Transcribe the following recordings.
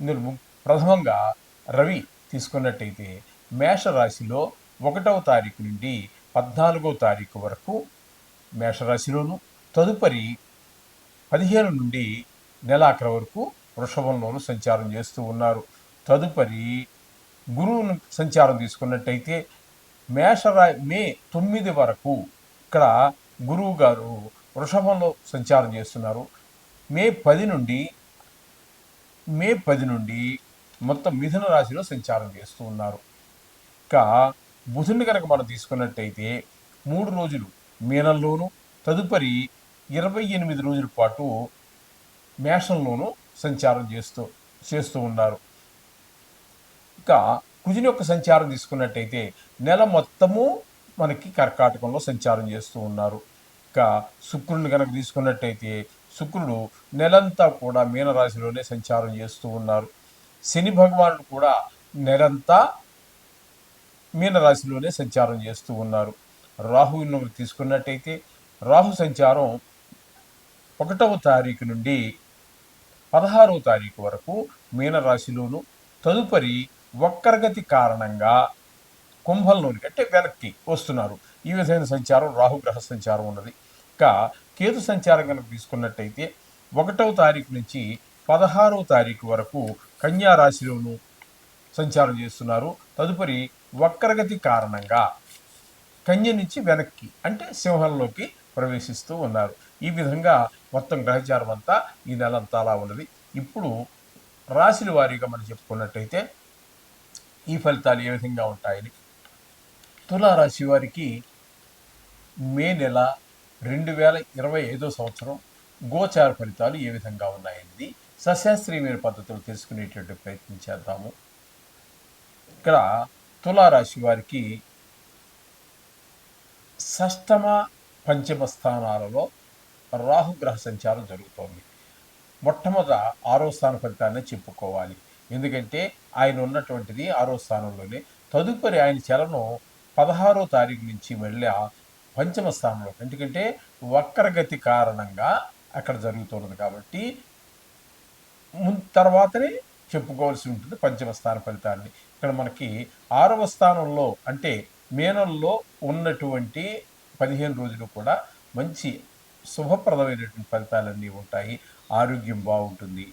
ఇందులో ప్రథమంగా రవి తీసుకున్నట్టయితే మేషరాశిలో ఒకటవ తారీఖు నుండి పద్నాలుగవ తారీఖు వరకు మేషరాశిలోను తదుపరి పదిహేను నుండి నెలాఖరు వరకు వృషభంలోను సంచారం చేస్తూ ఉన్నారు. తదుపరి గురువును సంచారం తీసుకున్నట్టయితే మేషరా మే తొమ్మిది వరకు ఇక్కడ గురువు గారు వృషభంలో సంచారం చేస్తున్నారు. మే పది నుండి మే పది నుండి మొత్తం మిథున రాశిలో సంచారం చేస్తూ ఉన్నారు. ఇంకా బుధుని కనుక మనం తీసుకున్నట్టయితే మూడు రోజులు మీనంలోను తదుపరి ఇరవై ఎనిమిది రోజుల పాటు మేషంలోనూ సంచారం చేస్తూ చేస్తూ ఉన్నారు. ఇంకా కుజుని యొక్క సంచారం తీసుకున్నట్టయితే నెల మొత్తము మనకి కర్కాటకంలో సంచారం చేస్తూ ఉన్నారు. ఇంకా శుక్రుని కనుక తీసుకున్నట్టయితే శుక్రుడు నెలంతా కూడా మీనరాశిలోనే సంచారం చేస్తూ ఉన్నారు. శని భగవానుడు కూడా నెలంతా మీనరాశిలోనే సంచారం చేస్తూ ఉన్నారు. రాహువును తీసుకున్నట్టయితే రాహు సంచారం ఒకటవ తారీఖు నుండి పదహారవ తారీఖు వరకు మీనరాశిలోను తదుపరి వక్రగతి కారణంగా కుంభంలోనికి అంటే వెనక్కి వస్తున్నారు. ఈ విధమైన సంచారం రాహుగ్రహ సంచారం ఉన్నది. ఇంకా కేతు సంచారం కనుక తీసుకున్నట్టయితే ఒకటవ తారీఖు నుంచి పదహారవ తారీఖు వరకు కన్యా రాశిలోను సంచారం చేస్తున్నారు. తదుపరి వక్రగతి కారణంగా కన్య నుంచి వెనక్కి అంటే సింహంలోకి ప్రవేశిస్తూ ఉన్నారు. ఈ విధంగా మొత్తం గ్రహచారం అంతా ఈ నెల అంతా అలా ఉన్నది. ఇప్పుడు రాశుల వారీగా మనం చెప్పుకున్నట్టయితే ఈ ఫలితాలు ఏ విధంగా ఉంటాయని. తులారాశి వారికి మే నెల రెండు వేల ఇరవై ఐదో సంవత్సరం గోచార ఫలితాలు ఏ విధంగా ఉన్నాయనేది సశాస్త్రీయమైన పద్ధతిలో తెలుసుకునేటువంటి ప్రయత్నం చేద్దాము. ఇక్కడ తులారాశి వారికి షష్టమ పంచమ స్థానాలలో రాహుగ్రహ సంచారం జరుగుతోంది. మొట్టమొదట ఆరో స్థాన ఫలితాన్ని చెప్పుకోవాలి. ఎందుకంటే ఆయన ఉన్నటువంటిది ఆరో స్థానంలోనే. తదుపరి ఆయన చలను పదహారో తారీఖు నుంచి మళ్ళీ పంచమ స్థానంలో ఎందుకంటే వక్రగతి కారణంగా అక్కడ జరుగుతున్నది కాబట్టి తర్వాతనే చెప్పుకోవాల్సి ఉంటుంది పంచమ స్థాన ఫలితాన్ని. ఇక్కడ మనకి ఆరవ స్థానంలో అంటే మేనల్లో ఉన్నటువంటి పదిహేను రోజులు కూడా మంచి శుభప్రదమైనటువంటి ఫలితాలన్నీ ఉంటాయి. ఆరోగ్యం బాగుంటుంది.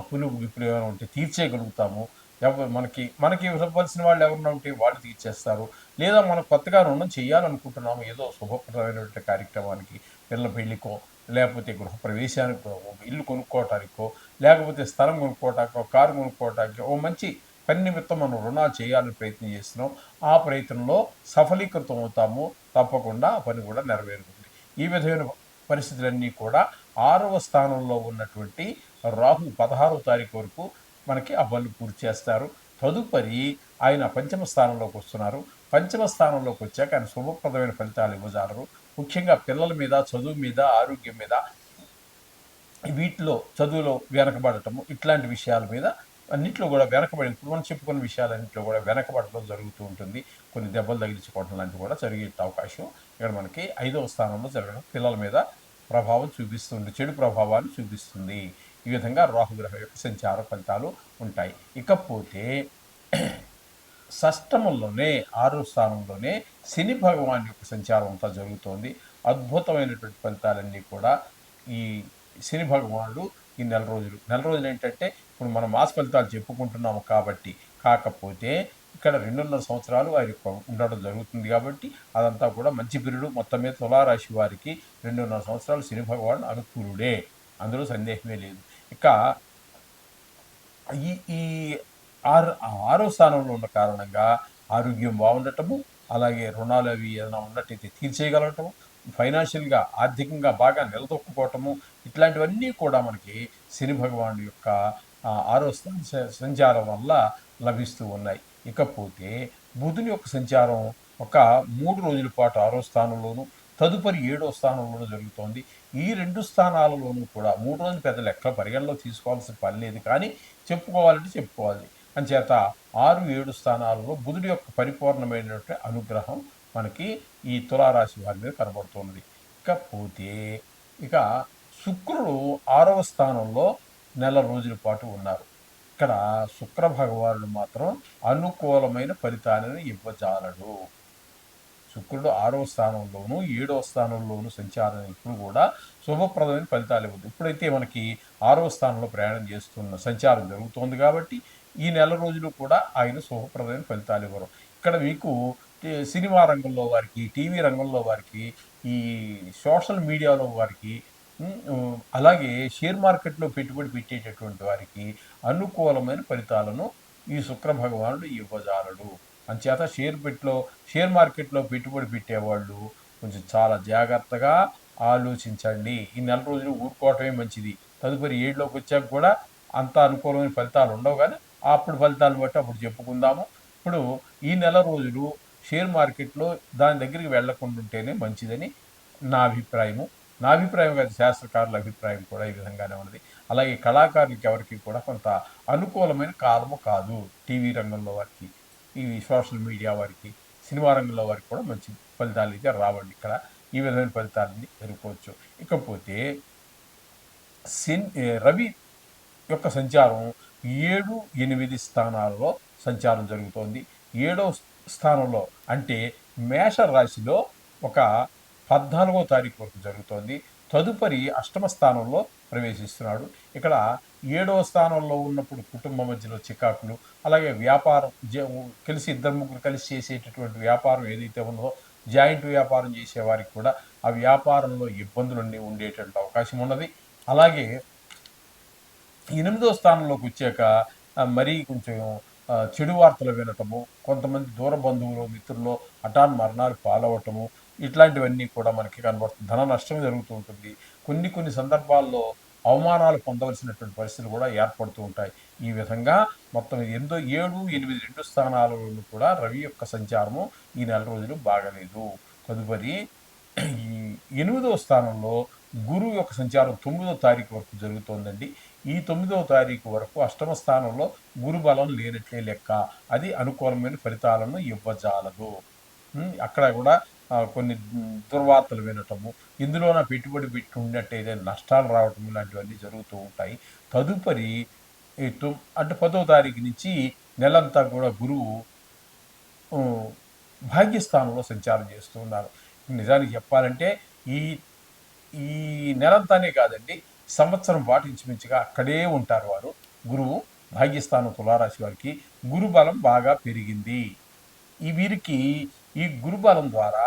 అప్పులు ఇప్పుడు ఏమైనా ఉంటే తీర్చేయగలుగుతాము. ఎవరు మనకి మనకి ఇవ్వవలసిన వాళ్ళు ఎవరన్నా ఉంటే వాళ్ళు తీర్చేస్తారు. లేదా మనం కొత్తగా రుణం చేయాలనుకుంటున్నాము ఏదో శుభప్రదమైనటువంటి కార్యక్రమానికి పిల్లల పెళ్ళికో లేకపోతే గృహప్రవేశానికి ఇల్లు కొనుక్కోవటానికో లేకపోతే స్థలం కొనుక్కోవటానికో కారు కొనుక్కోవటానికో ఓ మంచి పని నిమిత్తం మనం రుణాలు చేయాలని ప్రయత్నం చేస్తున్నాం. ఆ ప్రయత్నంలో సఫలీకృతం అవుతాము. తప్పకుండా పని కూడా నెరవేరుతుంది. ఈ విధమైన పరిస్థితులన్నీ కూడా ఆరవ స్థానంలో ఉన్నటువంటి రాహు పదహారవ తారీఖు వరకు మనకి ఆ పనులు పూర్తి చేస్తారు. తదుపరి ఆయన పంచమ స్థానంలోకి వస్తున్నారు. పంచమ స్థానంలోకి వచ్చాక ఆయన శుభప్రదమైన ఫలితాలు ఇవ్వజాలరు. ముఖ్యంగా పిల్లల మీద చదువు మీద ఆరోగ్యం మీద వీటిలో చదువులో వెనకబడటము ఇట్లాంటి విషయాల మీద అన్నింటిలో కూడా వెనకబడి ఇప్పుడు మనం చెప్పుకున్న విషయాలన్నింటిలో కూడా వెనకబడటం జరుగుతూ ఉంటుంది. కొన్ని దెబ్బలు తగిలించుకోవడం లాంటివి కూడా జరిగే అవకాశం ఇక్కడ మనకి ఐదవ స్థానంలో జరగడం పిల్లల మీద ప్రభావం చూపిస్తుంది చెడు ప్రభావాన్ని చూపిస్తుంది. ఈ విధంగా రాహుగ్రహం యొక్క సంచార ఫలితాలు ఉంటాయి. ఇకపోతే షష్టమంలోనే ఆరో స్థానంలోనే శని భగవాన్ యొక్క సంచారం అంతా జరుగుతోంది. అద్భుతమైనటువంటి ఫలితాలన్నీ కూడా ఈ శని భగవానుడు ఈ నెల రోజులు. నెల రోజులు ఏంటంటే ఇప్పుడు మనం మాస ఫలితాలు చెప్పుకుంటున్నాము కాబట్టి కాకపోతే ఇక్కడ రెండున్నర సంవత్సరాలు వారి ఉండడం జరుగుతుంది కాబట్టి అదంతా కూడా మంచి పీరియడ్ మొత్తం మీద తులారాశి వారికి రెండున్నర సంవత్సరాలు శని భగవాన్ అనుకూలుడే. అందులో సందేహమే లేదు. ఇక ఈ ఈ ఆరు ఆరో స్థానంలో ఉన్న కారణంగా ఆరోగ్యం బాగుండటము అలాగే రుణాలు అవి ఏదైనా ఉన్నట్టయితే తీర్చేయగలగటము ఫైనాన్షియల్గా ఆర్థికంగా బాగా నిలదొక్కుకోవటము ఇట్లాంటివన్నీ కూడా మనకి శని భగవానుడు యొక్క ఆరో స్థాన సంచారం వల్ల లభిస్తూ ఉన్నాయి. ఇకపోతే బుధుని యొక్క సంచారం ఒక మూడు రోజుల పాటు ఆరో స్థానంలోను తదుపరి ఏడో స్థానంలోనూ జరుగుతోంది. ఈ రెండు స్థానాలలోనూ కూడా మూడు రోజులు పెద్ద లెక్కల పరిగణలో తీసుకోవాల్సిన పని లేదు. కానీ చెప్పుకోవాలంటే చెప్పుకోవాలి. అంచేత ఆరు ఏడు స్థానాలలో బుధుడి యొక్క పరిపూర్ణమైనటువంటి అనుగ్రహం మనకి ఈ తులారాశి వారి మీద కనబడుతున్నది. ఇకపోతే ఇక శుక్రుడు ఆరవ స్థానంలో నెల రోజుల పాటు ఉన్నారు. ఇక్కడ శుక్ర భగవానుడు మాత్రం అనుకూలమైన ఫలితాలను ఇవ్వజాలడు. శుక్రుడు ఆరో స్థానంలోను ఏడవ స్థానంలోను సంచారం ఇప్పుడు కూడా శుభప్రదమైన ఫలితాలు ఇవ్వదు. ఇప్పుడైతే మనకి ఆరో స్థానంలో ప్రయాణం చేస్తున్న సంచారం జరుగుతోంది కాబట్టి ఈ నెల రోజులు కూడా ఆయన శుభప్రదమైన ఫలితాలు ఇవ్వరు. ఇక్కడ మీకు సినిమా రంగంలో వారికి టీవీ రంగంలో వారికి ఈ సోషల్ మీడియాలో వారికి అలాగే షేర్ మార్కెట్లో పెట్టుబడి పెట్టేటటువంటి వారికి అనుకూలమైన ఫలితాలను ఈ శుక్ర భగవానుడు ఇవ్వజాలడు. అంచేత షేర్ పెట్లో షేర్ మార్కెట్లో పెట్టుబడి పెట్టేవాళ్ళు కొంచెం చాలా జాగ్రత్తగా ఆలోచించండి. ఈ నెల రోజులు ఊరుకోవటమే మంచిది. తదుపరి ఏడులోకి వచ్చాక కూడా అంత అనుకూలమైన ఫలితాలు ఉండవు కానీ అప్పుడు ఫలితాలు బట్టి అప్పుడు చెప్పుకుందాము. ఇప్పుడు ఈ నెల రోజులు షేర్ మార్కెట్లో దాని దగ్గరికి వెళ్ళకుండా ఉంటేనే మంచిదని నా అభిప్రాయము. నా అభిప్రాయం కాదు శాస్త్రకారుల అభిప్రాయం కూడా ఈ విధంగానే ఉన్నది. అలాగే కళాకారులకి ఎవరికి కూడా కొంత అనుకూలమైన కాలము కాదు టీవీ రంగంలో వారికి. ఈ సోషల్ మీడియా వారికి సినిమా రంగంలో వారికి కూడా మంచి ఫలితాలు అయితే రావండి. ఇక్కడ ఈ విధమైన ఫలితాలని ఎదుర్కోవచ్చు. ఇకపోతే సిన్ రవి యొక్క సంచారం ఏడు ఎనిమిది స్థానాలలో సంచారం జరుగుతోంది. ఏడో స్థానంలో అంటే మేష రాశిలో ఒక పద్నాలుగో తారీఖు వరకు జరుగుతోంది. తదుపరి అష్టమ స్థానంలో ప్రవేశిస్తున్నాడు. ఇక్కడ ఏడవ స్థానంలో ఉన్నప్పుడు కుటుంబ మధ్యలో చికాకులు అలాగే వ్యాపారం కలిసి ఇద్దరు ముగ్గురు కలిసి చేసేటటువంటి వ్యాపారం ఏదైతే ఉందో జాయింట్ వ్యాపారం చేసేవారికి కూడా ఆ వ్యాపారంలో ఇబ్బందులన్నీ ఉండేటువంటి అవకాశం ఉన్నది. అలాగే ఎనిమిదో స్థానంలోకి వచ్చాక మరీ కొంచెం చెడు వార్తలు వినటము కొంతమంది దూర బంధువులు మిత్రులు హఠాన్ మరణాలు పాలవటము ఇట్లాంటివన్నీ కూడా మనకి కనబడుతుంది ధన నష్టం జరుగుతూ ఉంటుంది. కొన్ని కొన్ని సందర్భాల్లో అవమానాలు పొందవలసినటువంటి పరిస్థితులు కూడా ఏర్పడుతూ ఉంటాయి. ఈ విధంగా మొత్తం ఎంతో ఏడు ఎనిమిది రెండు స్థానాలలో కూడా రవి యొక్క సంచారము ఈ నెల రోజులు బాగలేదు. తదుపరి ఈ ఎనిమిదవ స్థానంలో గురువు యొక్క సంచారం తొమ్మిదో తారీఖు వరకు జరుగుతోందండి. ఈ తొమ్మిదవ తారీఖు వరకు అష్టమ స్థానంలో గురు బలం లేనట్లే లెక్క. అది అనుకూలమైన ఫలితాలను ఇవ్వజాలదు. అక్కడ కూడా కొన్ని దుర్వార్తలు వినటము ఇందులోన పెట్టుబడి పెట్టి ఉన్నట్టయితే నష్టాలు రావటం ఇలాంటివన్నీ జరుగుతూ ఉంటాయి. తదుపరి అంటే పదో తారీఖు నుంచి నెలంతా కూడా గురువు భాగ్యస్థానంలో సంచారం చేస్తూ ఉన్నారు. నిజానికి చెప్పాలంటే ఈ ఈ నెలంతానే కాదండి సంవత్సరం పాటు ఇంచుమించుగా అక్కడే ఉంటారు వారు. గురువు భాగ్యస్థానం తులారాశి వారికి గురుబలం బాగా పెరిగింది. ఈ వీరికి ఈ గురుబలం ద్వారా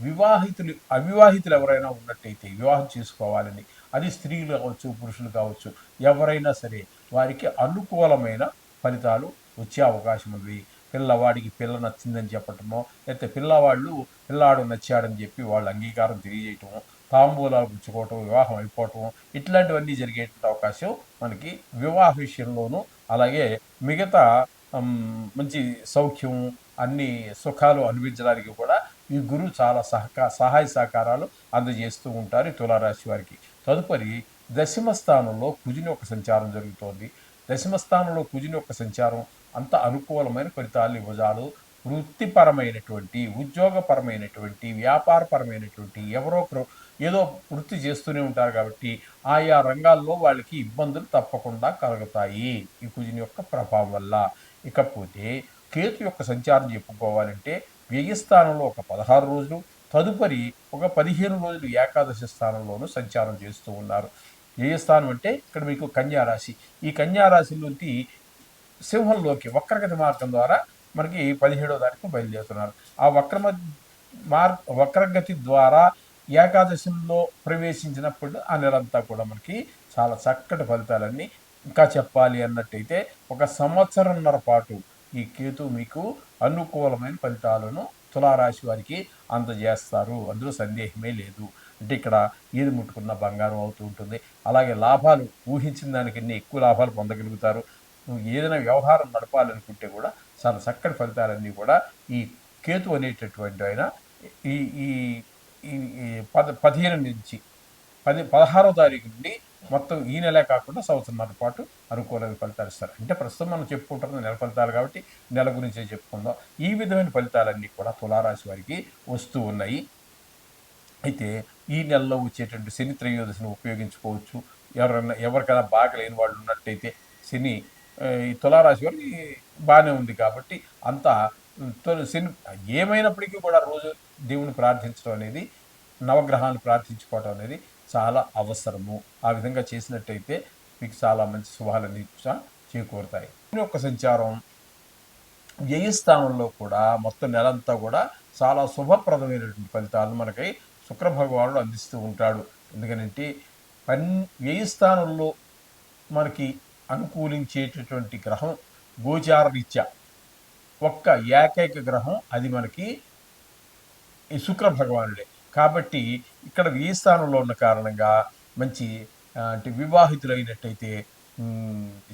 వివాహితులు అవివాహితులు ఎవరైనా ఉన్నట్టయితే వివాహం చేసుకోవాలని అది స్త్రీలు కావచ్చు పురుషులు కావచ్చు ఎవరైనా సరే వారికి అనుకూలమైన ఫలితాలు వచ్చే అవకాశం ఉంది. పిల్లవాడికి పిల్ల నచ్చిందని చెప్పటమో లేకపోతే పిల్లవాళ్ళు పిల్లాడు నచ్చాడని చెప్పి వాళ్ళు అంగీకారం తెలియజేయటము తాంబూలాలు పుచ్చుకోవటం వివాహం అయిపోవటం ఇట్లాంటివన్నీ జరిగే అవకాశం మనకి వివాహ విషయంలోనూ అలాగే మిగతా మంచి సౌఖ్యం అన్ని సుఖాలు అనిపించడానికి కూడా ఈ గురువు చాలా సహకా సహాయ సహకారాలు అందజేస్తూ ఉంటారు తులారాశి వారికి. తదుపరి దశమ స్థానంలో కుజుని యొక్క సంచారం జరుగుతోంది. దశమ స్థానంలో కుజుని యొక్క సంచారం అంత అనుకూలమైన ఫలితాలు ఇవ్వజాలు. వృత్తిపరమైనటువంటి ఉద్యోగపరమైనటువంటి వ్యాపారపరమైనటువంటి ఎవరో ఒకరు ఏదో వృత్తి చేస్తూనే ఉంటారు కాబట్టి ఆయా రంగాల్లో వాళ్ళకి ఇబ్బందులు తప్పకుండా కలుగుతాయి ఈ కుజుని యొక్క ప్రభావం వల్ల. ఇకపోతే కేతు యొక్క సంచారం చెప్పుకోవాలంటే వ్యయస్థానంలో ఒక పదహారు రోజులు తదుపరి ఒక పదిహేను రోజులు ఏకాదశి స్థానంలోనూ సంచారం చేస్తూ ఉన్నారు. వ్యయస్థానం అంటే ఇక్కడ మీకు కన్యారాశి ఈ కన్యారాశిలోకి సింహంలోకి వక్రగతి మార్గం ద్వారా మనకి పదిహేడో తారీఖు బయలుదేరుతున్నారు. ఆ వక్రమ మార్ వక్రగతి ద్వారా ఏకాదశిలో ప్రవేశించినప్పుడు ఆ నెలంతా కూడా మనకి చాలా చక్కటి ఫలితాలన్నీ ఇంకా చెప్పాలి అన్నట్టయితే ఒక సంవత్సరంన్నర పాటు ఈ కేతు మీకు అనుకూలమైన ఫలితాలను తులారాశి వారికి అందజేస్తారు. అందులో సందేహమే లేదు. అంటే ఇక్కడ ఏది ముట్టుకున్న బంగారం అవుతూ ఉంటుంది. అలాగే లాభాలు ఊహించిన దానికన్నీ ఎక్కువ లాభాలు పొందగలుగుతారు? ఏదైనా వ్యవహారం నడపాలనుకుంటే కూడా చాలా చక్కటి ఫలితాలన్నీ కూడా ఈ కేతు అనేటటువంటి ఆయన ఈ ఈ పద పదిహేను నుంచి పది పదహారో తారీఖు నుండి మొత్తం ఈ నెలే కాకుండా సంవత్సరంన్నర పాటు అనుకూలమైన ఫలితాలు ఇస్తారు. అంటే ప్రస్తుతం మనం చెప్పుకుంటున్న నెల ఫలితాలు కాబట్టి నెల గురించే చెప్పుకుందాం. ఈ విధమైన ఫలితాలన్నీ కూడా తులారాశి వారికి వస్తూ ఉన్నాయి. అయితే ఈ నెలలో వచ్చేటువంటి శని త్రయోదశిని ఉపయోగించుకోవచ్చు. ఎవరైనా ఎవరికైనా బాగలేని వాళ్ళు ఉన్నట్టయితే శని ఈ తులారాశి వారికి బాగానే ఉంది కాబట్టి అంతా శని ఏమైనప్పటికీ కూడా రోజు దేవుని ప్రార్థించడం అనేది నవగ్రహాన్ని ప్రార్థించుకోవడం అనేది చాలా అవసరము. ఆ విధంగా చేసినట్టయితే మీకు చాలా మంచి శుభాలన్నీ చేకూరుతాయి. యొక్క సంచారం. వ్యయస్థానంలో కూడా మొత్తం నెలంతా కూడా చాలా శుభప్రదమైనటువంటి ఫలితాలను మనకి శుక్ర భగవానుడు అందిస్తూ ఉంటాడు. ఎందుకనంటే పన్ వ్యయస్థానంలో మనకి అనుకూలించేటటువంటి గ్రహం గోచార రీత్యా. ఒక్క ఏకైక గ్రహం అది మనకి ఈ శుక్ర భగవానుడే. కాబట్టి ఇక్కడ ఈ స్థానంలో ఉన్న కారణంగా మంచి అంటే వివాహితులైనట్టయితే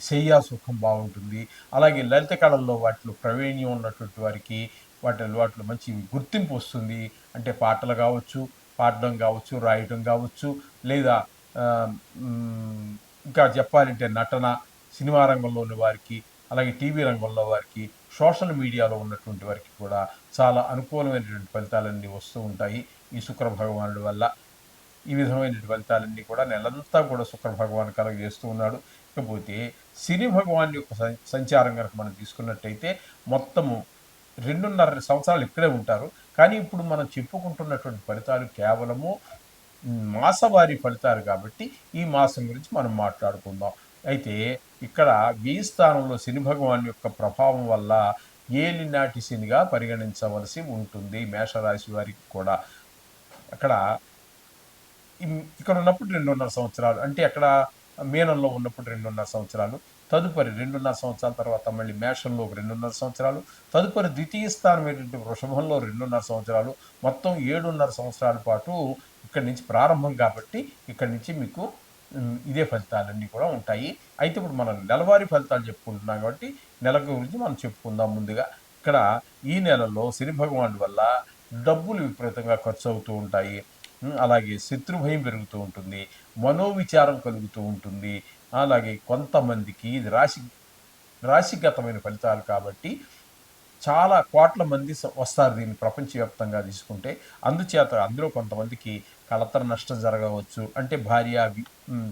శయ్యా సుఖం బాగుంటుంది. అలాగే లలిత కళల్లో వాటిలో ప్రవీణ్యం ఉన్నటువంటి వారికి వాటి వాటిలో మంచి గుర్తింపు వస్తుంది. అంటే పాటలు కావచ్చు పాడడం కావచ్చు రాయటం కావచ్చు లేదా ఇంకా చెప్పాలంటే నటన సినిమా రంగంలోని వారికి అలాగే టీవీ రంగంలో వారికి సోషల్ మీడియాలో ఉన్నటువంటి వారికి కూడా చాలా అనుకూలమైనటువంటి ఫలితాలన్నీ వస్తూ ఉంటాయి. ఈ శుక్ర భగవానుడి వల్ల ఈ విధమైన ఫలితాలన్నీ కూడా నెలంతా కూడా శుక్ర భగవాన్ కలగజేస్తూ ఉన్నాడు. ఇకపోతే శని భగవాన్ యొక్క సంచారం కనుక మనం తీసుకున్నట్టయితే మొత్తము రెండున్నర సంవత్సరాలు ఇక్కడే ఉంటారు. కానీ ఇప్పుడు మనం చెప్పుకుంటున్నటువంటి ఫలితాలు కేవలము మాసవారి ఫలితాలు కాబట్టి ఈ మాసం గురించి మనం మాట్లాడుకుందాం. అయితే ఇక్కడ వ్యయ స్థానంలో శని భగవాన్ యొక్క ప్రభావం వల్ల ఏలినాటి శనిగా పరిగణించవలసి ఉంటుంది మేషరాశి వారికి కూడా. అక్కడ ఇక్కడ ఉన్నప్పుడు రెండున్నర సంవత్సరాలు అంటే అక్కడ మీనంలో ఉన్నప్పుడు రెండున్నర సంవత్సరాలు తదుపరి రెండున్నర సంవత్సరాల తర్వాత మళ్ళీ మేషంలో రెండున్నర సంవత్సరాలు తదుపరి ద్వితీయ స్థానం ఏంటంటే వృషభంలో రెండున్నర సంవత్సరాలు మొత్తం ఏడున్నర సంవత్సరాల పాటు ఇక్కడి నుంచి ప్రారంభం కాబట్టి ఇక్కడి నుంచి మీకు ఇదే ఫలితాలన్నీ కూడా ఉంటాయి. అయితే ఇప్పుడు మనం నెలవారీ ఫలితాలు చెప్పుకుంటున్నాం కాబట్టి నెల గురించి మనం చెప్పుకుందాం ముందుగా. ఇక్కడ ఈ నెలలో శని భగవానుడి వల్ల డబ్బులు విపరీతంగా ఖర్చు అవుతూ ఉంటాయి అలాగే శత్రుభయం పెరుగుతూ ఉంటుంది. మనోవిచారం కలుగుతూ ఉంటుంది. అలాగే కొంతమందికి ఇది రాశి రాశిగతమైన ఫలితాలు కాబట్టి చాలా కోట్ల మంది వస్తారు దీన్ని ప్రపంచవ్యాప్తంగా తీసుకుంటే. అందుచేత అందులో కొంతమందికి కలతర నష్టం జరగవచ్చు. అంటే భార్య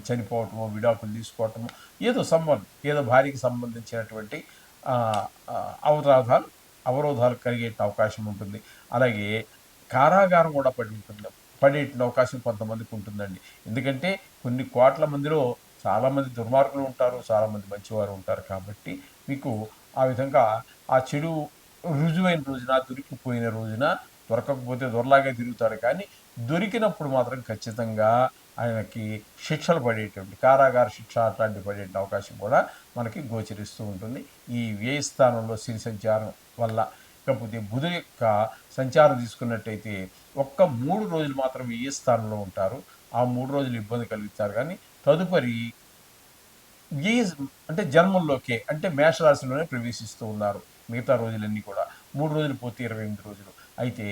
చనిపోవటము విడాకులు తీసుకోవటము ఏదో సంబంధం ఏదో భార్యకి సంబంధించినటువంటి అవరోధాలు అవరోధాలు కలిగే అవకాశం ఉంటుంది. అలాగే కారాగారం కూడా పడి ఉంటుంది పడే అవకాశం కొంతమందికి ఉంటుందండి. ఎందుకంటే కొన్ని కోట్ల మందిలో చాలామంది దుర్మార్గులు ఉంటారు చాలామంది మంచివారు ఉంటారు కాబట్టి మీకు ఆ విధంగా ఆ చెడు రుజువైన రోజున దొరికిపోయిన రోజున దొరకకపోతే దొరలాగే తిరుగుతాడు కానీ దొరికినప్పుడు మాత్రం ఖచ్చితంగా ఆయనకి శిక్షలు పడేటువంటి కారాగార శిక్ష అట్లాంటివి పడే అవకాశం కూడా మనకి గోచరిస్తూ ఉంటుంది. ఈ వ్యయస్థానంలో సిరి సంచారం వల్ల కాకపోతే బుధుని యొక్క సంచారం తీసుకున్నట్టయితే ఒక్క మూడు రోజులు మాత్రం ఏ స్థానంలో ఉంటారు? ఆ మూడు రోజులు ఇబ్బంది కలుగుతారు కానీ తదుపరి ఏ అంటే జన్మంలోకే అంటే మేషరాశిలోనే ప్రవేశిస్తూ ఉన్నారు మిగతా రోజులన్నీ కూడా. మూడు రోజులు పోతే ఇరవై ఎనిమిది రోజులు. అయితే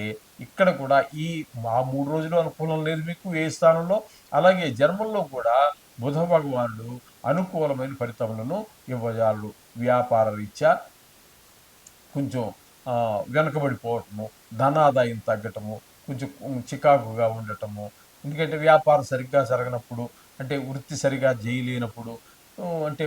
ఇక్కడ కూడా ఈ మా మూడు రోజులు అనుకూలం లేదు మీకు ఏ స్థానంలో? అలాగే జన్మంలో కూడా బుధ భగవానుడు అనుకూలమైన ఫలితములను ఇవ్వజాలు వ్యాపార రీత్యా కొంచెం వెనుకబడిపోవటము ధనాదాయం తగ్గటము కొంచెం చికాకుగా ఉండటము. ఎందుకంటే వ్యాపారం సరిగ్గా జరగనప్పుడు అంటే వృత్తి సరిగా చేయలేనప్పుడు అంటే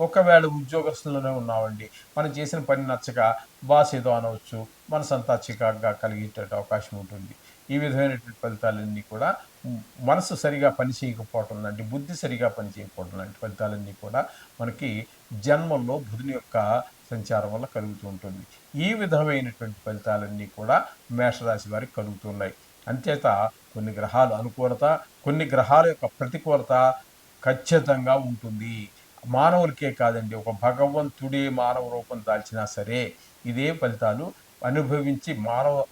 ఒకవేళ ఉద్యోగస్తులనే ఉన్నామండి మనం చేసిన పని నచ్చక బాస్ ఏదో అనవచ్చు మనసంతా చికాకుగా కలిగేట అవకాశం ఉంటుంది. ఈ విధమైనటువంటి ఫలితాలన్నీ కూడా మనసు సరిగా పని చేయకపోవటం లాంటి బుద్ధి సరిగా పని చేయకపోవటం లాంటి ఫలితాలన్నీ కూడా మనకి జన్మంలో బుధుని యొక్క సంచారం వల్ల కలుగుతూ ఉంటుంది. ఈ విధమైనటువంటి ఫలితాలన్నీ కూడా మేషరాశి వారికి కలుగుతున్నాయి. అంచేత కొన్ని గ్రహాలు అనుకూలత కొన్ని గ్రహాల యొక్క ప్రతికూలత ఖచ్చితంగా ఉంటుంది. మానవులకే కాదండి ఒక భగవంతుడే మానవ రూపం దాల్చినా సరే ఇదే ఫలితాలు అనుభవించి మానవ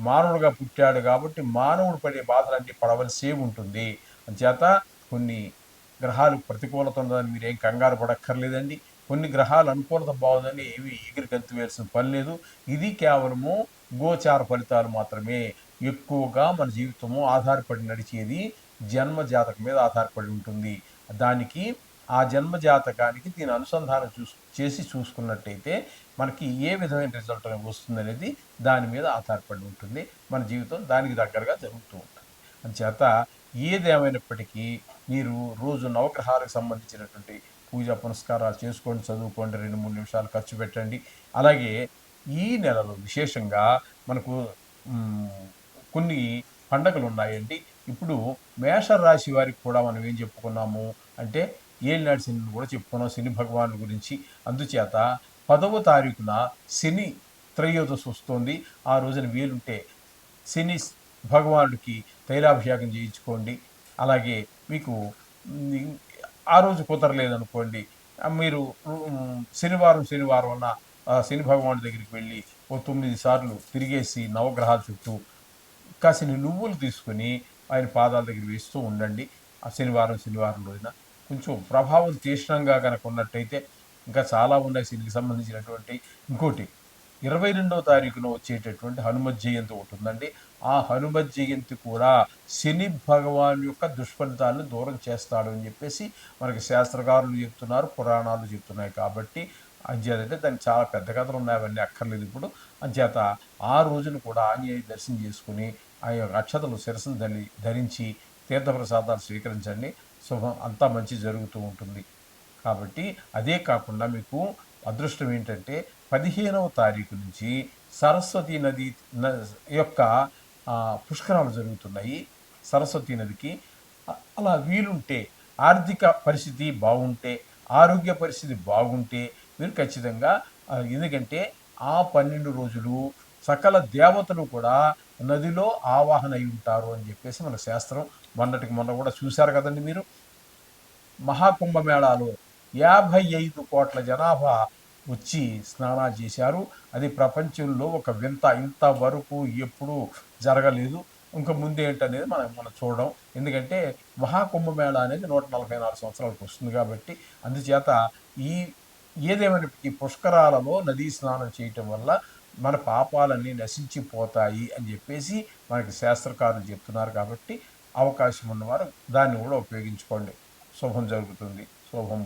మానవుడుగా పుట్టాడు కాబట్టి మానవుడు పడే బాధలన్నీ పడవలసే ఉంటుంది. అంచేత కొన్ని గ్రహాలు ప్రతికూలత ఉండదని మీరేం కంగారు పడక్కర్లేదండి. కొన్ని గ్రహాలు అనుకూలత బాగుందని ఏవి ఎగిరి కత్తివేయాల్సిన పని లేదు. ఇది కేవలము గోచార ఫలితాలు మాత్రమే. ఎక్కువగా మన జీవితము ఆధారపడి నడిచేది జన్మ జాతకం మీద ఆధారపడి ఉంటుంది. దానికి ఆ జన్మ జాతకానికి దీని అనుసంధానం చూ చేసి చూసుకున్నట్టయితే మనకి ఏ విధమైన రిజల్ట్ వస్తుంది అనేది దాని మీద ఆధారపడి ఉంటుంది. మన జీవితం దానికి దగ్గరగా జరుగుతూ ఉంటుంది. అందుచేత ఏదేమైనప్పటికీ మీరు రోజు నవగ్రహాలకు సంబంధించినటువంటి పూజ పునస్కారాలు చేసుకోండి చదువుకోండి రెండు మూడు నిమిషాలు ఖర్చు పెట్టండి. అలాగే ఈ నెలలో విశేషంగా మనకు కొన్ని పండగలు ఉన్నాయండి ఇప్పుడు మేషరాశి వారికి కూడా మనం ఏం చెప్పుకున్నాము అంటే ఏలినాడు శని కూడా చెప్పుకున్నాం శని భగవాను గురించి. అందుచేత పదవ తారీఖున శని త్రయోదశి వస్తుంది. ఆ రోజున వీలుంటే శని భగవానుడికి తైలాభిషేకం చేయించుకోండి. అలాగే మీకు ఆ రోజు కుదరలేదనుకోండి మీరు శనివారం శనివారం అన్న శని భగవానుడి దగ్గరికి వెళ్ళి ఓ తొమ్మిది సార్లు తిరిగేసి నవగ్రహాల చుట్టూ కాసిని నువ్వులు తీసుకుని ఆయన పాదాల దగ్గర వేస్తూ ఉండండి. ఆ శనివారం శనివారం రోజున కొంచెం ప్రభావం తీక్షణంగా కనుక ఉన్నట్టయితే ఇంకా చాలా ఉన్నాయి శనికి సంబంధించినటువంటి. ఇంకోటి ఇరవై రెండవ తారీఖున వచ్చేటటువంటి హనుమత్ జయంతి ఒకటి ఉందండి. ఆ హనుమత్ జయంతి కూడా శని భగవాన్ యొక్క దుష్ఫలితాలను దూరం చేస్తాడు అని చెప్పేసి మనకి శాస్త్రకారులు చెప్తున్నారు పురాణాలు చెప్తున్నాయి కాబట్టి అంచేతంటే దానికి చాలా పెద్ద కథలు ఉన్నాయి అవన్నీ అక్కర్లేదు ఇప్పుడు. అంచేత ఆ రోజున కూడా ఆంజనేయ దర్శనం చేసుకుని ఆ యొక్క అక్షతలు శిరసను ధరి ధరించి తీర్థప్రసాదాలు స్వీకరించండి. శుభం అంతా మంచి జరుగుతూ ఉంటుంది. కాబట్టి అదే కాకుండా మీకు అదృష్టం ఏంటంటే పదిహేనవ తారీఖు నుంచి సరస్వతి నది యొక్క పుష్కరాలు జరుగుతున్నాయి. సరస్వతి నదికి. అలా వీలుంటే ఆర్థిక పరిస్థితి బాగుంటే ఆరోగ్య పరిస్థితి బాగుంటే మీరు ఖచ్చితంగా ఎందుకంటే ఆ పన్నెండు రోజులు సకల దేవతలు కూడా నదిలో ఆవాహన అయి ఉంటారు అని చెప్పేసి మన శాస్త్రం మొన్నటికి మొన్న కూడా చూశారు కదండి మీరు. మహాకుంభమేళాలో యాభై ఐదు కోట్ల జనాభా వచ్చి స్నానాలు చేశారు. అది ప్రపంచంలో ఒక వింత ఇంతవరకు ఎప్పుడూ జరగలేదు. ఇంకా ముందేంటనేది మనం మనం చూడడం. ఎందుకంటే మహాకుంభమేళ అనేది నూట నలభై నాలుగు సంవత్సరాలకు వస్తుంది కాబట్టి అందుచేత ఈ ఏదేమైనా ఈ పుష్కరాలలో నదీ స్నానం చేయటం వల్ల మన పాపాలన్నీ నశించిపోతాయి అని చెప్పేసి మనకి శాస్త్రకారులు చెప్తున్నారు కాబట్టి అవకాశం ఉన్నవారు దాన్ని కూడా ఉపయోగించుకోండి. శుభం జరుగుతుంది. శుభం